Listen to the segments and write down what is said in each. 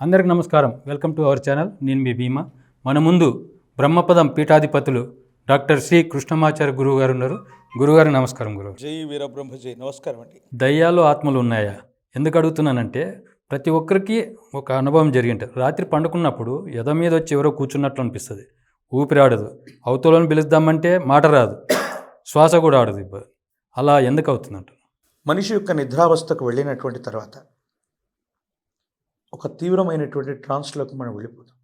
అందరికి నమస్కారం. Welcome to our channel. నేను మీ భీమా. మన ముందు బ్రహ్మపదం పీఠాధిపతులు డాక్టర్ శ్రీ కృష్ణమాచార్య గురువు గారు ఉన్నారు. గురుగారు నమస్కారం గురువు జై వీరబ్రహ్మ జై నమస్కారం అండి. దయ్యాలు ఆత్మలు ఉన్నాయా? ఎందుకు అడుగుతున్నానంటే ప్రతి ఒక్కరికి ఒక అనుభవం జరిగింటుంది. రాత్రి పండుకున్నప్పుడు ఎద మీద వచ్చి ఎవరో కూర్చున్నట్లు అనిపిస్తుంది. ఊపిరి ఆడదు. అవతలను పిలుద్దామంటే మాట రాదు. శ్వాస కూడా ఆడదు ఇబ్బంది అలా ఎందుకు అవుతుందంట మనిషి యొక్క నిద్రావస్థకు వెళ్ళినటువంటి తర్వాత ఒక తీవ్రమైనటువంటి ట్రాన్స్లోకి మనం వెళ్ళిపోతాం.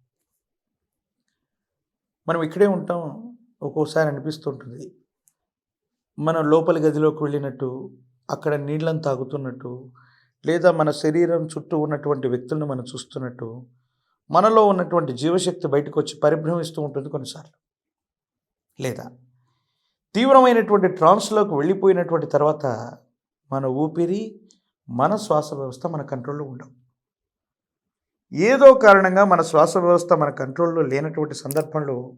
మనం ఇక్కడే ఉంటాం ఒక్కోసారి అనిపిస్తుంటుంది. మన లోపలి గదిలోకి వెళ్ళినట్టు అక్కడ నీళ్ళని తాగుతున్నట్టు లేదా మన శరీరం చుట్టూ ఉన్నటువంటి వ్యక్తులను మనం చూస్తున్నట్టు మనలో ఉన్నటువంటి జీవశక్తి బయటకు వచ్చి పరిభ్రమిస్తూ ఉంటుంది కొన్నిసార్లు. లేదా తీవ్రమైనటువంటి ట్రాన్స్లోకి వెళ్ళిపోయినటువంటి తర్వాత మన ఊపిరి మన శ్వాస వ్యవస్థ మన కంట్రోల్లో ఉండవు. ఏదో కారణంగా మన శ్వాస వ్యవస్థ మన కంట్రోల్లో లేనటువంటి సందర్భంలో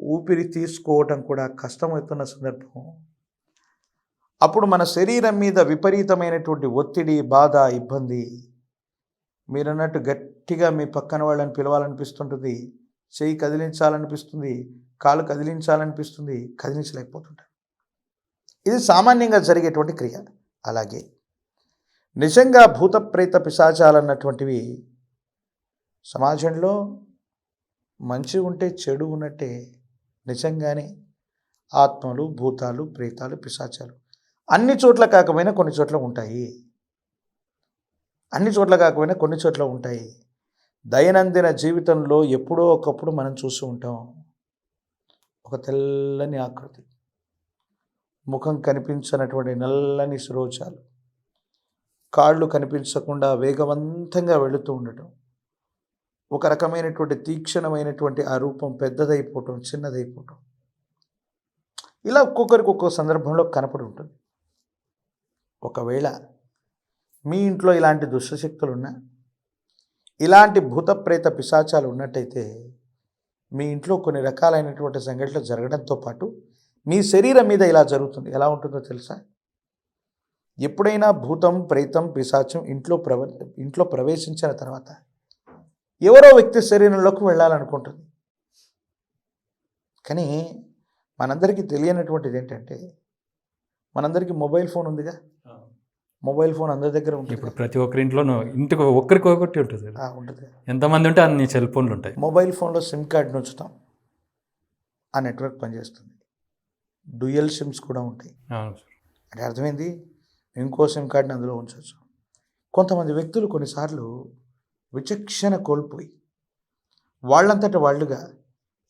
ఊపిరి తీసుకోవటం కూడా కష్టమవుతున్న సందర్భం. అప్పుడు మన శరీరం మీద విపరీతమైనటువంటి ఒత్తిడి బాధ ఇబ్బంది. మీరు అన్నట్టు గట్టిగా మీ పక్కన వాళ్ళని పిలవాలనిపిస్తుంటుంది. చేయి కదిలించాలనిపిస్తుంది. కాలు కదిలించాలనిపిస్తుంది. కదిలించలేకపోతుంటారు. ఇది సామాన్యంగా జరిగేటువంటి క్రియ. అలాగే నిజంగా భూత ప్రేత పిశాచాలన్నటువంటివి సమాజంలో మంచి ఉంటే చెడు ఉన్నట్టే నిజంగానే ఆత్మలు భూతాలు ప్రేతాలు పిశాచాలు అన్ని చోట్ల కాకపోయినా కొన్ని చోట్ల ఉంటాయి. అన్ని చోట్ల కాకపోయినా కొన్ని చోట్ల ఉంటాయి. దైనందిన జీవితంలో ఎప్పుడో ఒకప్పుడు మనం చూస్తూ ఉంటాం. ఒక తెల్లని ఆకృతి. ముఖం కనిపించనటువంటి నల్లని శిరోజాలు కాళ్ళు కనిపించకుండా వేగవంతంగా వెళుతూ ఉండటం ఒక రకమైనటువంటి తీక్షణమైనటువంటి ఆ రూపం పెద్దదైపోవటం చిన్నదైపోవటం ఇలా ఒక్కొక్కరికి ఒక్కొక్క సందర్భంలో కనపడి ఉంటుంది. ఒకవేళ మీ ఇంట్లో ఇలాంటి దుష్టశక్తులు ఉన్నా ఇలాంటి భూతప్రేత పిశాచాలు ఉన్నట్టయితే మీ ఇంట్లో కొన్ని రకాలైనటువంటి సంఘటనలు జరగడంతో పాటు మీ శరీరం మీద ఇలా జరుగుతుంది. ఎలా ఉంటుందో తెలుసా? ఎప్పుడైనా భూతం ప్రేతం పిశాచం ఇంట్లో ప్రవ ఇంట్లో ప్రవేశించిన తర్వాత ఎవరో వ్యక్తి శరీరంలోకి వెళ్ళాలనుకుంటుంది. కానీ మనందరికీ తెలియనటువంటిది ఏంటంటే మనందరికీ మొబైల్ ఫోన్ ఉందిగా? మొబైల్ ఫోన్ అందరి దగ్గర ఉంటుంది ఇప్పుడు ప్రతి ఒక్కరి ఇంట్లోనూ ఇంటికి ఒక్కరికి ఒకటి ఉంటుంది. ఆ, ఉంటుంది. ఎంతమంది ఉంటే అన్ని సెల్ ఫోన్లు ఉంటాయి. మొబైల్ ఫోన్లో సిమ్ కార్డ్ ఉంచుతాం. ఆ నెట్వర్క్ పనిచేస్తుంది. డ్యూయల్ సిమ్స్ కూడా ఉంటాయి. అవును సార్. అంటే అర్థమైంది? ఇంకో సిమ్ కార్డ్ని అందులో ఉంచవచ్చు కొంతమంది వ్యక్తులు కొన్నిసార్లు విచక్షణ కోల్పోయి వాళ్ళంతట వాళ్ళుగా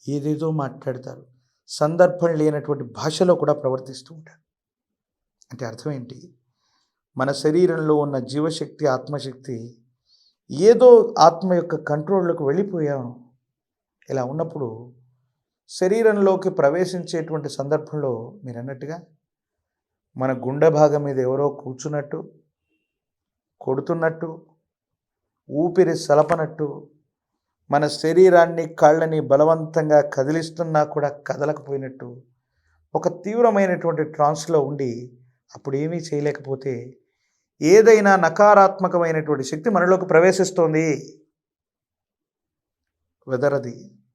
ఏదేదో మాట్లాడతారు. సందర్భం లేనటువంటి భాషలో కూడా ప్రవర్తిస్తూ ఉంటారు. అంటే అర్థం ఏంటి? మన శరీరంలో ఉన్న జీవశక్తి ఆత్మశక్తి ఏదో ఆత్మ యొక్క కంట్రోల్లోకి వెళ్ళిపోయాం. ఇలా ఉన్నప్పుడు శరీరంలోకి ప్రవేశించేటువంటి సందర్భంలో మీరు అన్నట్టుగా మన గుండె భాగం మీద ఎవరో కూర్చున్నట్టు కొడుతున్నట్టు ఊపిరి సలపనట్టు మన శరీరాన్ని కాళ్ళని బలవంతంగా కదిలిస్తున్నా కూడా కదలకపోయినట్టు ఒక తీవ్రమైనటువంటి ట్రాన్స్లో ఉండి అప్పుడు ఏమీ చేయలేకపోతే ఏదైనా నకారాత్మకమైనటువంటి శక్తి మనలోకి ప్రవేశిస్తోంది. వెదర్ అది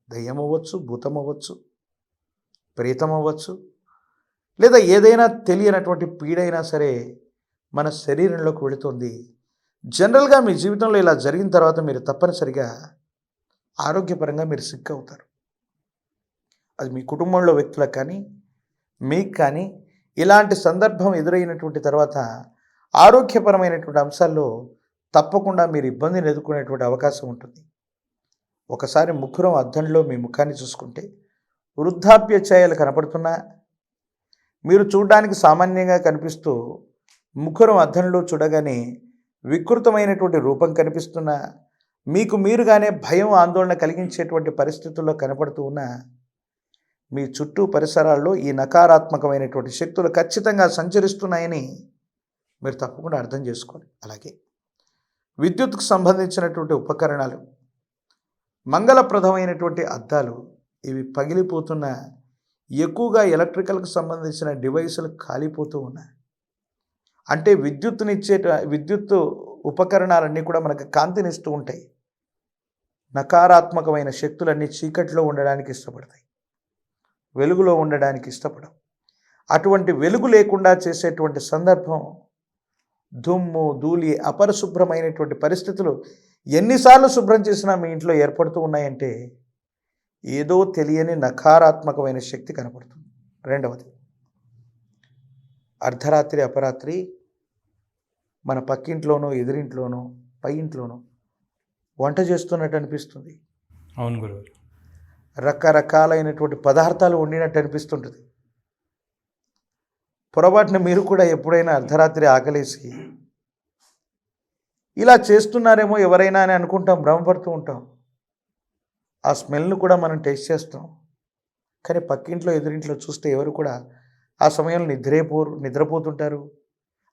దయ్యం అవ్వచ్చు భూతం అవ్వచ్చు ప్రీతం అవ్వచ్చు లేదా ఏదైనా తెలియనటువంటి పీడైనా సరే మన శరీరంలోకి వెళుతుంది. జనరల్గా మీ జీవితంలో ఇలా జరిగిన తర్వాత మీరు తప్పనిసరిగా ఆరోగ్యపరంగా మీరు సిక్ అవుతారు అది మీ కుటుంబంలో వ్యక్తులకు కానీ మీకు కానీ ఇలాంటి సందర్భం ఎదురైనటువంటి తర్వాత ఆరోగ్యపరమైనటువంటి అంశాల్లో తప్పకుండా మీరు ఇబ్బందిని ఎదుర్కొనేటువంటి అవకాశం ఉంటుంది. ఒకసారి ముఖరం అద్దంలో మీ ముఖాన్ని చూసుకుంటే వృద్ధాప్య ఛాయలు కనపడుతున్నా మీరు చూడడానికి సామాన్యంగా కనిపిస్తూ ముఖరం అద్దంలో చూడగానే వికృతమైనటువంటి రూపం కనిపిస్తున్నా మీకు మీరుగానే భయం ఆందోళన కలిగించేటువంటి పరిస్థితుల్లో కనపడుతూ ఉన్న మీ చుట్టూ పరిసరాల్లో ఈ నకారాత్మకమైనటువంటి శక్తులు ఖచ్చితంగా సంచరిస్తున్నాయని మీరు తప్పకుండా అర్థం చేసుకోవాలి. అలాగే విద్యుత్కు సంబంధించినటువంటి ఉపకరణాలు మంగళప్రదమైనటువంటి అద్దాలు ఇవి పగిలిపోతున్న ఎక్కువగా ఎలక్ట్రికల్కి సంబంధించిన డివైసులు కాలిపోతూ ఉన్నాయి. అంటే విద్యుత్తునిచ్చే విద్యుత్తు ఉపకరణాలన్నీ కూడా మనకు కాంతినిస్తూ ఉంటాయి. నకారాత్మకమైన శక్తులన్నీ చీకట్లో ఉండడానికి ఇష్టపడతాయి. వెలుగులో ఉండడానికి ఇష్టపడవు. అటువంటి వెలుగు లేకుండా చేసేటువంటి సందర్భం దుమ్ము ధూళి అపరిశుభ్రమైనటువంటి పరిస్థితులు ఎన్నిసార్లు శుభ్రం చేసినా మీ ఇంట్లో ఏర్పడుతూ ఉన్నాయంటే ఏదో తెలియని నకారాత్మకమైన శక్తి కనపడుతుంది. రెండవది అర్ధరాత్రి అపరాత్రి మన పక్కింట్లోనో ఎదురింట్లోనో పై ఇంట్లోనో వంట చేస్తున్నట్టు అనిపిస్తుంది. అవును గురువు. రకరకాలైనటువంటి పదార్థాలు వండినట్టు అనిపిస్తుంటుంది. పొరపాటున మీరు కూడా ఎప్పుడైనా అర్ధరాత్రి ఆకలేసి ఇలా చేస్తున్నారేమో ఎవరైనా అని అనుకుంటాం భ్రమపడుతూ ఉంటాం. ఆ స్మెల్ను కూడా మనం టేస్ట్ చేస్తాం. కానీ పక్కింట్లో ఎదురింట్లో చూస్తే ఎవరు కూడా ఆ సమయంలో నిద్రేపోరు నిద్రపోతుంటారు.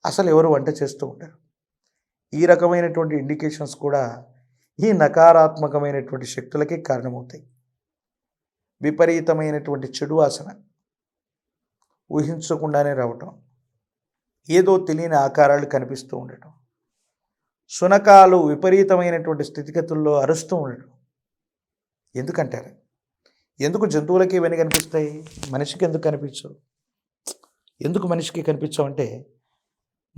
అసలు ఎవరు వంట చేస్తూ ఉంటారు ఈ రకమైనటువంటి ఇండికేషన్స్ కూడా ఈ నకారాత్మకమైనటువంటి శక్తులకే కారణమవుతాయి. విపరీతమైనటువంటి చెడు వాసన ఊహించకుండానే రావటం ఏదో తెలియని ఆకారాలు కనిపిస్తూ ఉండటం శునకాలు విపరీతమైనటువంటి స్థితిగతుల్లో అరుస్తూ ఉండటం ఎందుకంటారు? ఎందుకు జంతువులకి ఇవన్నీ కనిపిస్తాయి? మనిషికి ఎందుకు కనిపించవు? ఎందుకు మనిషికి కనిపించవు అంటే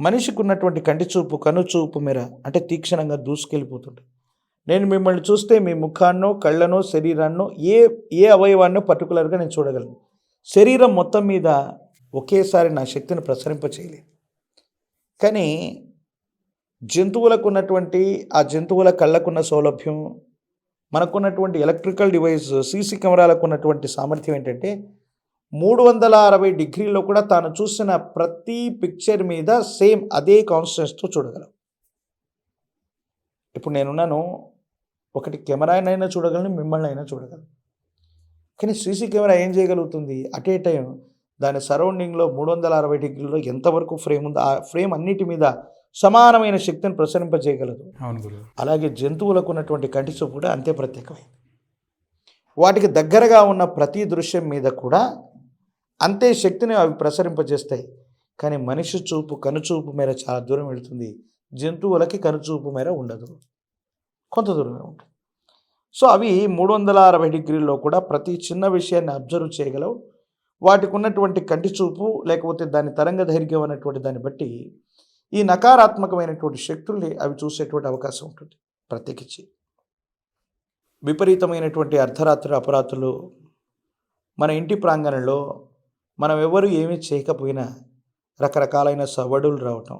మనిషికి ఉన్నటువంటి కంటి చూపు కను చూపు మేర అంటే తీక్షణంగా దూసుకెళ్ళిపోతుంటుంది నేను మిమ్మల్ని చూస్తే మీ ముఖాన్నో కళ్ళనో శరీరాన్నో ఏ ఏ అవయవాన్నో పర్టికులర్గా నేను చూడగలను. శరీరం మొత్తం మీద ఒకేసారి నా శక్తిని ప్రసరింపచేయలేదు. కానీ జంతువులకు ఉన్నటువంటి ఆ జంతువుల కళ్ళకున్న సౌలభ్యం మనకున్నటువంటి ఎలక్ట్రికల్ డివైస్ సీసీ కెమెరాలకు ఉన్నటువంటి సామర్థ్యం ఏంటంటే మూడు వందల అరవై డిగ్రీలో కూడా తాను చూసిన ప్రతి పిక్చర్ మీద సేమ్ అదే కాన్స్టెన్స్తో చూడగలం. ఇప్పుడు నేనున్నాను ఒకటి కెమెరానైనా చూడగలను మిమ్మల్ని అయినా చూడగలను. కానీ సీసీ కెమెరా ఏం చేయగలుగుతుంది? అట్ ఏ టైం దాని సరౌండింగ్లో మూడు వందల అరవై డిగ్రీలో ఎంతవరకు ఫ్రేమ్ ఉందో ఆ ఫ్రేమ్ అన్నిటి మీద సమానమైన శక్తిని ప్రసరింపజేయగలదు. అవును అలాగే జంతువులకు ఉన్నటువంటి కంటి చూపు కూడా అంతే ప్రత్యేకమైంది వాటికి దగ్గరగా ఉన్న ప్రతి దృశ్యం మీద కూడా అంతే శక్తిని అవి ప్రసరింపజేస్తాయి. కానీ మనిషి చూపు కనుచూపు మేర చాలా దూరం వెళుతుంది. జంతువులకి కనుచూపు మేర ఉండదు. కొంత దూరమే ఉంటుంది. సో అవి మూడు వందల అరవై డిగ్రీల్లో కూడా ప్రతి చిన్న విషయాన్ని అబ్జర్వ్ చేయగలవు. వాటికి ఉన్నటువంటి కంటి చూపు లేకపోతే దాని తరంగ దైర్ఘ్యం అనేటువంటి దాన్ని బట్టి ఈ నకారాత్మకమైనటువంటి శక్తుల్ని అవి చూసేటువంటి అవకాశం ఉంటుంది ప్రత్యేకించి. విపరీతమైనటువంటి అర్ధరాత్రి అపరాత్రులు మన ఇంటి ప్రాంగణంలో మనం ఎవరు ఏమీ చేయకపోయినా రకరకాలైన సవడులు రావటం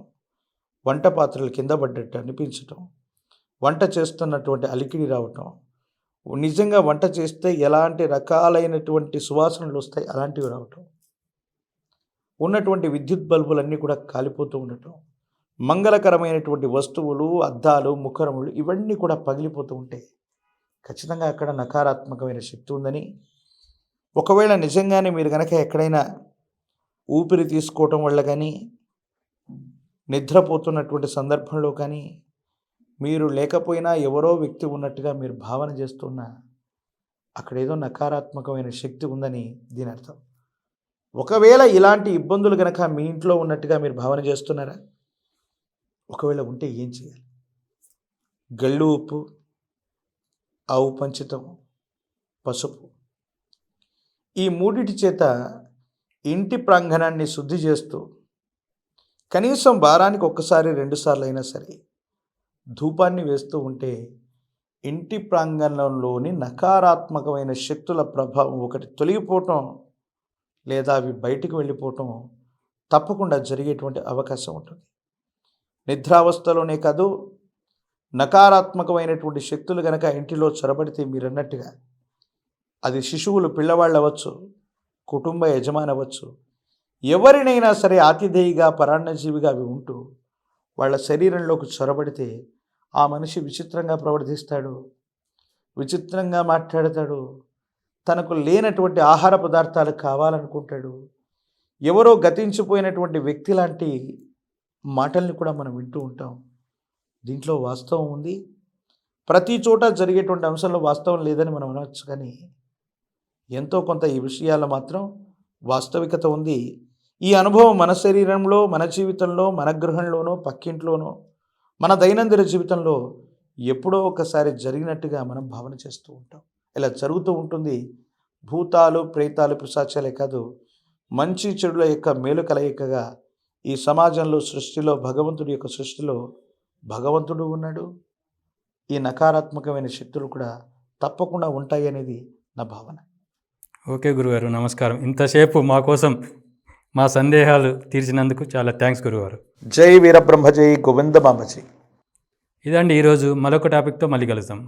వంట పాత్రలు కింద పడ్డట్టు అనిపించటం వంట చేస్తున్నటువంటి అలికిడి రావటం నిజంగా వంట చేస్తే ఎలాంటి రకాలైనటువంటి సువాసనలు వస్తాయి అలాంటివి రావటం ఉన్నటువంటి విద్యుత్ బల్బులన్నీ కూడా కాలిపోతూ ఉండటం మంగళకరమైనటువంటి వస్తువులు అద్దాలు ముఖరములు ఇవన్నీ కూడా పగిలిపోతూ ఉంటాయి. ఖచ్చితంగా అక్కడ నకారాత్మకమైన శక్తి ఉందని. ఒకవేళ నిజంగానే మీరు కనుక ఎక్కడైనా ఊపిరి తీసుకోవటం వల్ల కానీ నిద్రపోతున్నటువంటి సందర్భంలో కానీ మీరు లేకపోయినా ఎవరో వ్యక్తి ఉన్నట్టుగా మీరు భావన చేస్తున్నా అక్కడ ఏదో నకారాత్మకమైన శక్తి ఉందని దీని అర్థం ఒకవేళ ఇలాంటి ఇబ్బందులు కనుక మీ ఇంట్లో ఉన్నట్టుగా మీరు భావన చేస్తున్నారా? ఒకవేళ ఉంటే ఏం చేయాలి? గళ్ళు ఉప్పు ఆవు పంచితం పసుపు. ఈ మూడిటి చేత ఇంటి ప్రాంగణాన్ని శుద్ధి చేస్తూ కనీసం వారానికి ఒక్కసారి రెండుసార్లు అయినా సరే ధూపాన్ని వేస్తూ ఉంటే ఇంటి ప్రాంగణంలోని నకారాత్మకమైన శక్తుల ప్రభావం ఒకటి తొలగిపోవటం లేదా అవి బయటికి వెళ్ళిపోవటం తప్పకుండా జరిగేటువంటి అవకాశం ఉంటుంది. నిద్రావస్థలోనే కాదు నకారాత్మకమైనటువంటి శక్తులు కనుక ఇంటిలో చొరబడితే మీరు అన్నట్టుగా అది శిశువులు పిల్లవాళ్ళు అవ్వచ్చు కుటుంబ యజమాని అవ్వచ్చు ఎవరినైనా సరే ఆతిథేయిగా పరాన్నజీవిగా అవి ఉంటూ వాళ్ళ శరీరంలోకి చొరబడితే ఆ మనిషి విచిత్రంగా ప్రవర్తిస్తాడు విచిత్రంగా మాట్లాడతాడు తనకు లేనటువంటి ఆహార పదార్థాలు కావాలనుకుంటాడు ఎవరో గతించిపోయినటువంటి వ్యక్తి లాంటి మాటల్ని కూడా మనం వింటూ ఉంటాం. దీంట్లో వాస్తవం ఉంది. ప్రతి చోట జరిగేటువంటి అంశంలో వాస్తవం లేదని మనం అనవచ్చు కానీ ఎంతో కొంత ఈ విషయాల్లో మాత్రం వాస్తవికత ఉంది. ఈ అనుభవం మన శరీరంలో మన జీవితంలో మన గృహంలోనో పక్కింట్లోనో మన దైనందిన జీవితంలో ఎప్పుడో ఒకసారి జరిగినట్టుగా మనం భావన చేస్తూ ఉంటాం. ఇలా జరుగుతూ ఉంటుంది. భూతాలు ప్రేతాలు పిశాచాలే కాదు మంచి చెడుల యొక్క మేలు కలయికగా ఈ సమాజంలో సృష్టిలో భగవంతుడి యొక్క సృష్టిలో భగవంతుడు ఉన్నాడు. ఈ నకారాత్మకమైన శక్తులు కూడా తప్పకుండా ఉంటాయి అనేది నా భావన. ఓకే గురుగారు నమస్కారం. ఇంతసేపు మా కోసం మా సందేహాలు తీర్చినందుకు చాలా థ్యాంక్స్ గురుగారు జై వీరబ్రహ్మ జై గోవింద మామజీ. ఇదండి ఈరోజు మరొక టాపిక్తో మళ్ళీ కలుద్దాం.